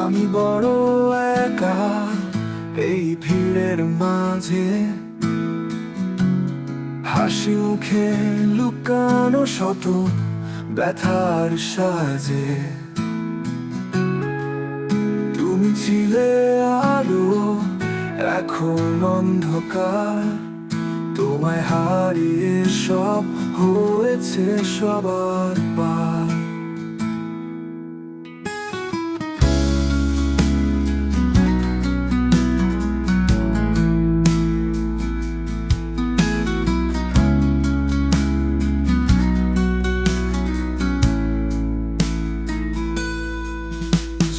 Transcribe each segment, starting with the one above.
আমি বড় একা এই ভিড়ের মাঝে। হাসি মুখে লুকানো শত ব্যথার সাজে। তুমি ছিলে আলো, এখন অন্ধকার। তোমায় হারিয়ে সব হয়েছে সবার পার।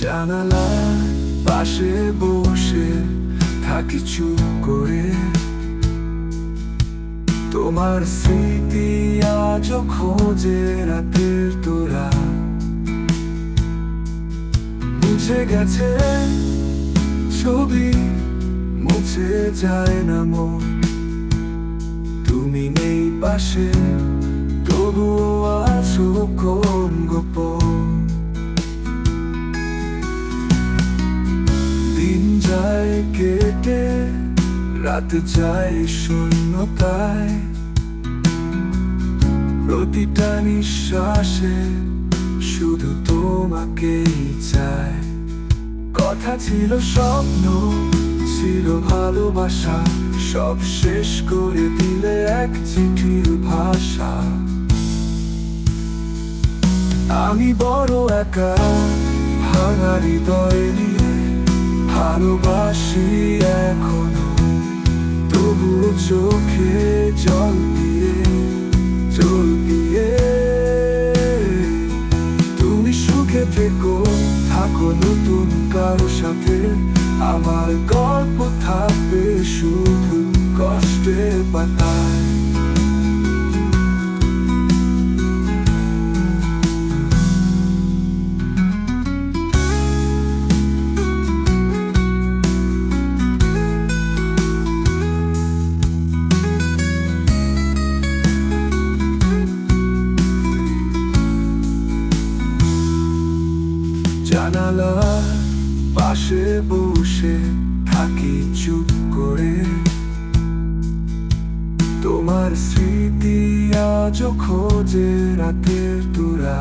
জানালার পাশে বসে থাকি চুপ করে। তোমার স্মৃতি আজ খোঁজে রাতের তোরা মুছে গেছে ছবি মুছে যায় না মন। তুমি নেই পাশে, তবুও আছো কোন গোপন রাত যায় শূন্যতায়। প্রতিটা নিঃশ্বাসে শুধু তোমাকেই চায়। কথা ছিল স্বপ্ন, ছিল ভালোবাসা, সব শেষ করে দিলে এক চিঠির ভাষা। আমি বড় একা ভাঙা হৃদয় নিয়ে, ভালোবাসি এখনও। চোখে জল দিয়ে জল দিয়ে। তুমি সুখে থেকো, থাকো নতুন কারও সাথে। আমার গল্প থাকবে বসে থাকি চুপ করে। তোমার স্মৃতি আজ খোঁজে রাতের তোরা।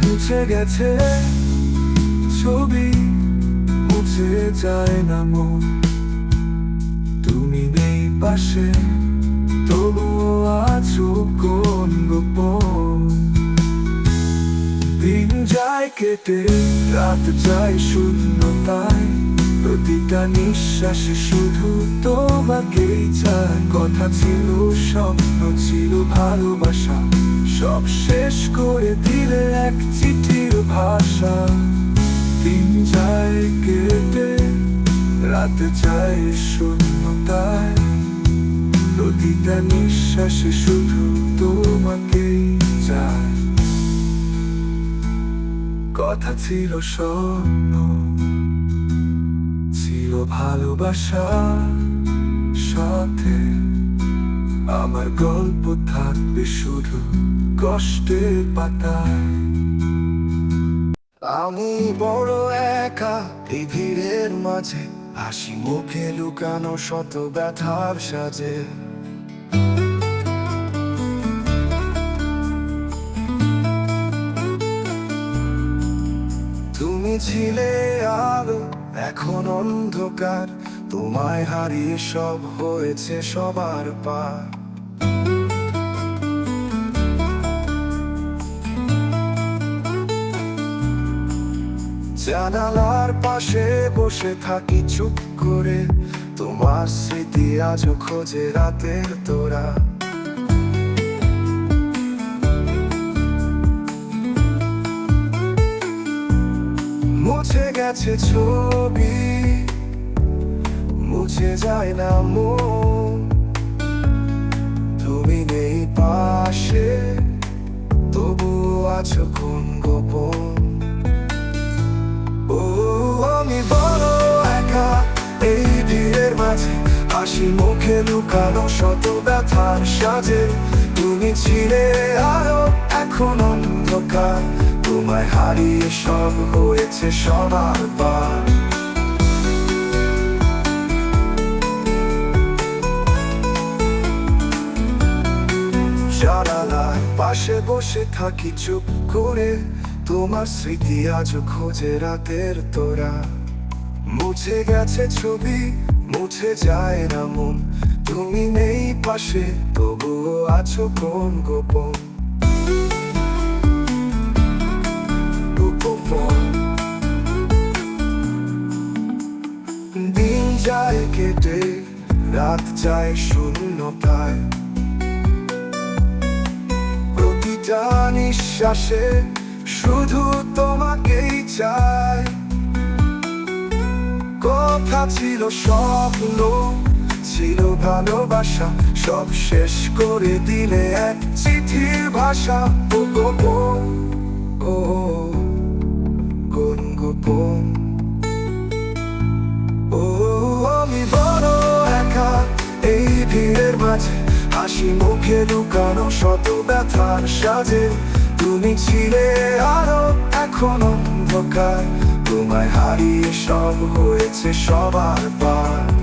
মুছে গেছে ছবি, মুছে যায় না মন। তুমি নেই পাশে, তবুও আছো কোন গোপন। দিন যায় কেটে, রাত যায় শূন্যতায়। প্রতিটা নিঃশ্বাসে শুধু তোমাকেই চায়। কথা ছিল, স্বপ্ন ছিল ভালোবাসা। সব শেষ করে দিলে এক চিঠির ভাষা। দিন যায় কেটে, রাত যায় শূন্যতায়। প্রতিটা নিঃশ্বাসে শুধু তোমাকেই চায়। কথা ছিল স্বপ্ন, ছিল ভালোবাসা। সাথে আমার গল্প থাকবে শুধু কষ্টের পাতায়। আমি বড় একা এই ভিড়ের মাঝে, হাসি মুখে লুকানো শত ব্যথার সাজে। ছিলে আলো, এখন অন্ধকার। তোমায় হারিয়ে সব হয়েছে, সবার পার। জানালার পাশে বসে থাকি চুপ করে। তোমার স্মৃতি আজও খোঁজে রাতের তোরা। গেছে ছবি, মুছে যায় না মন। তুমি নেই পাশে তবু আছো কোন গোপন? ও, আমি বড় একা এই ভিড়ের মাঝে, হাসি মুখে লুকানো শত ব্যথার সাজে। তুমি ছিলে আরও এখন অন্ধকার। তোমায় হারিয়ে সব হয়েছে সবার পার পাশে বসে থাকি চুপ করে, তোমার স্মৃতি আজও খোঁজে রাতের তোরা। মুছে গেছে ছবি, মুছে যায় না মন, তুমি নেই পাশে, তবুও আছো কোন গোপন? রাত যায় শূন্যতায়। প্রতিটা নিঃশ্বাসে শুধু তোমাকেই চাই। কথা ছিল স্বপ্ন, ছিল ভালোবাসা, সব শেষ করে দিলে এক চিঠির ভাষা। ও গোপন ও কোন গোপন। ও আমি বড় ভিড়ের মাঝে, হাসি মুখে লুকানো শত ব্যথার সাজে। তুমি ছিলে আরও এখন অন্ধকার, তোমায় হারিয়ে সব হয়েছে সবার পার।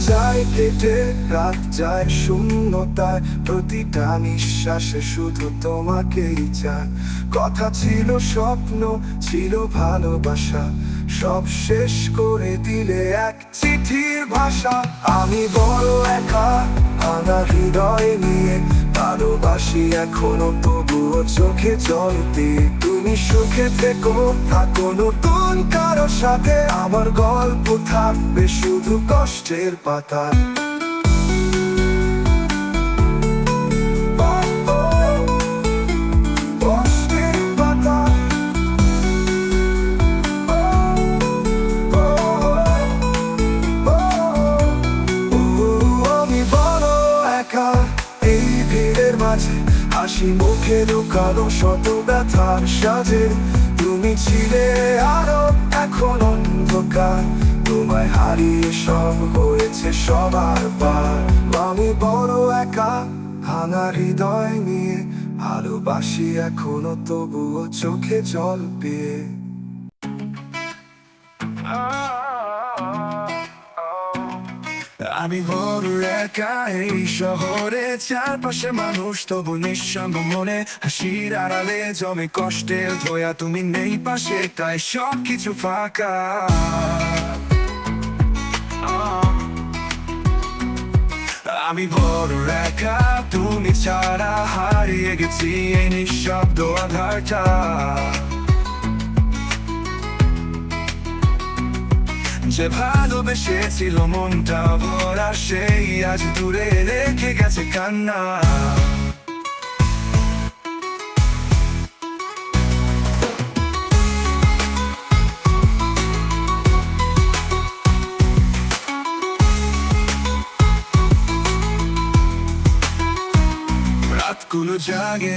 যায় কেটে, রাত যায় শূন্যতায়, প্রতিটা নিঃশ্বাসে শুধু তোমাকেই চায়। কথা ছিল স্বপ্ন, ছিল ভালোবাসা, সব শেষ করে দিলে এক চিঠির ভাষা। আমি বড় একা ভাঙা হৃদয় নিয়ে ভালোবাসি এখনও, তবুও চোখে জল দিয়ে তুমি সুখে থেকো, থাকো নতুন কারও সাথে। আমার গল্প থাকবে শুধু কষ্টের পাতা লুকানো শত ব্যথার সাজে। তুমি ছিলে আরও, এখন অন্ধকার। তোমায় হারিয়ে সব হয়েছে, সবার পার। আমি বড় একা, ভাঙা হৃদয় নিয়ে। ভালোবাসি এখনও, তবুও চোখে জল পেয়ে। আমি বড় একা, এই শহরে চারপাশে মানুষ, তবু নিঃসঙ্গ মনে হাসির আড়ালে জমে কষ্টের ধোয়া, তুমি নেই পাশে, তাই সব কিছু ফাঁকা আমি বড় একা, তুমি ছাড়া হারিয়ে গেছি এই নিঃশব্দ আধারটা। যে ভালোবেসেছিল মনটা ভরা সেই আজ দূরে রেখে গেছে কান্না। রাতগুলো জাগে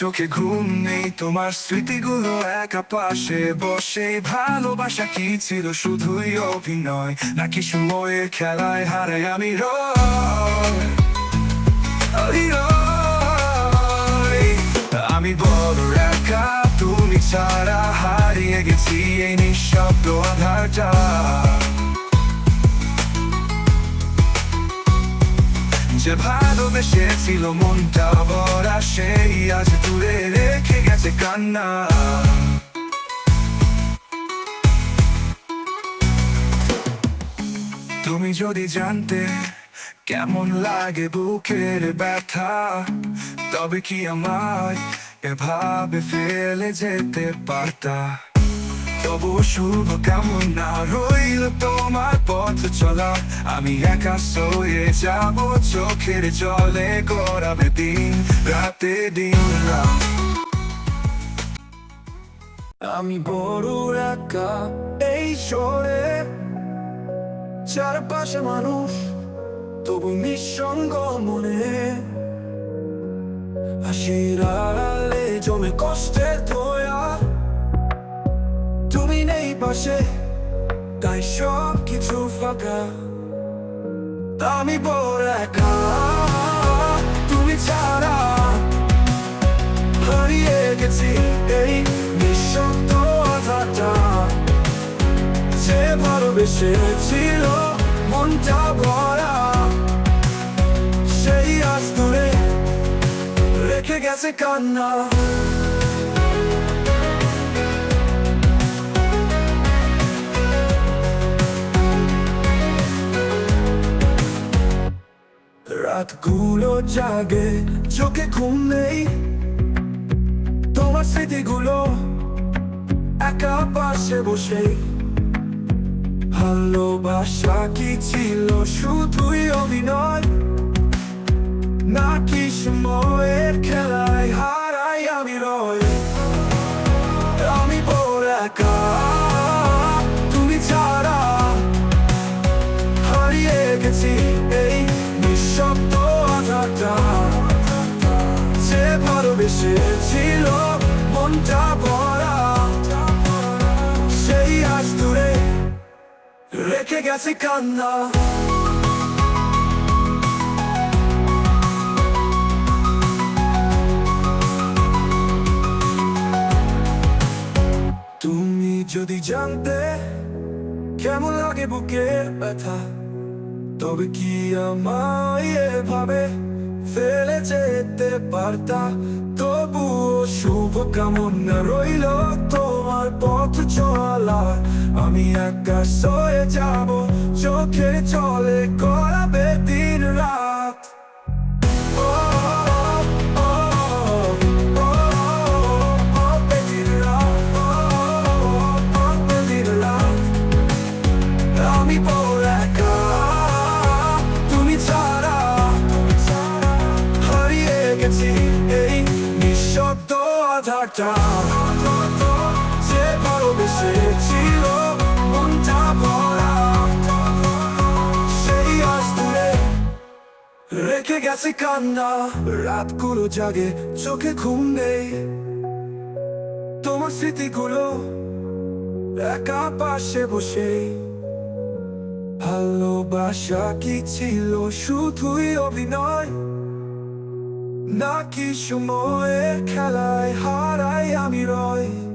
চোখে ঘুম নেই, তোমার স্মৃতিগুলো একা পাশে বসে। ভালোবাসা কি ছিল? শুধুই অভিনয়, নাকি সময়ের খেলায় হারে আমি। আমি বড় একা, তুমি ছাড়া হারিয়ে গেছি এই নিঃশব্দ আধারটা। যে ভালোবেসেছিল মনটা ভরা সেই আজ দূরে রেখে গেছে কান্না। তুমি যদি জানতে কেমন লাগে বুকের ব্যথা, তবে কি আমায় এভাবে ফেলে যেতে পারতা? তবু শুভ রইল তোমার পথ চলা। আমি একা সয়ে যাব চোখের জলে গড়াবে দিন, রাতে দিন আমি বড় একা এই শহরে, চারপাশে মানুষ, তবু নিঃসঙ্গ মনে। হাসির আড়ালে জমে কষ্টের নেই পাশে, তাই সব কিছু ফাঁকা আমি বড় একা, তুমি ছাড়া হারিয়ে গেছি এই নিঃশব্দ আধাটা যে ছিল মনটা ভরা। সেই আজ দূরে রেখে গেছে কান্না। রাতগুলো জাগে, চোখে ঘুম নেই। তোমার স্মৃতিগুলো একা পাশে বসে। ভালোবাসা কি ছিল? শুধুই অভিনয়? নাকি সময়ের খেলায় হারাই আমি রয়? রেখে গেছে কান্না তুমি যদি জানতে কেমন লাগে বুকের ব্যথা, তবে কি আমায় এভাবে ফেলে যেতে পারতা? শুভ কামনা রইল তোমার পথ চলা আমি একা সয়ে যাব চোখে চলে করাবে দিন রাত। গেছে কান্না, রাতগুলো জাগে, চোখে ঘুম নেই। তোমার স্মৃতিগুলো একা পাশে বসে। ভালোবাসা কি ছিল? শুধুই অভিনয়? নাকি সময়ের খেলায় হারাই আমি রয়?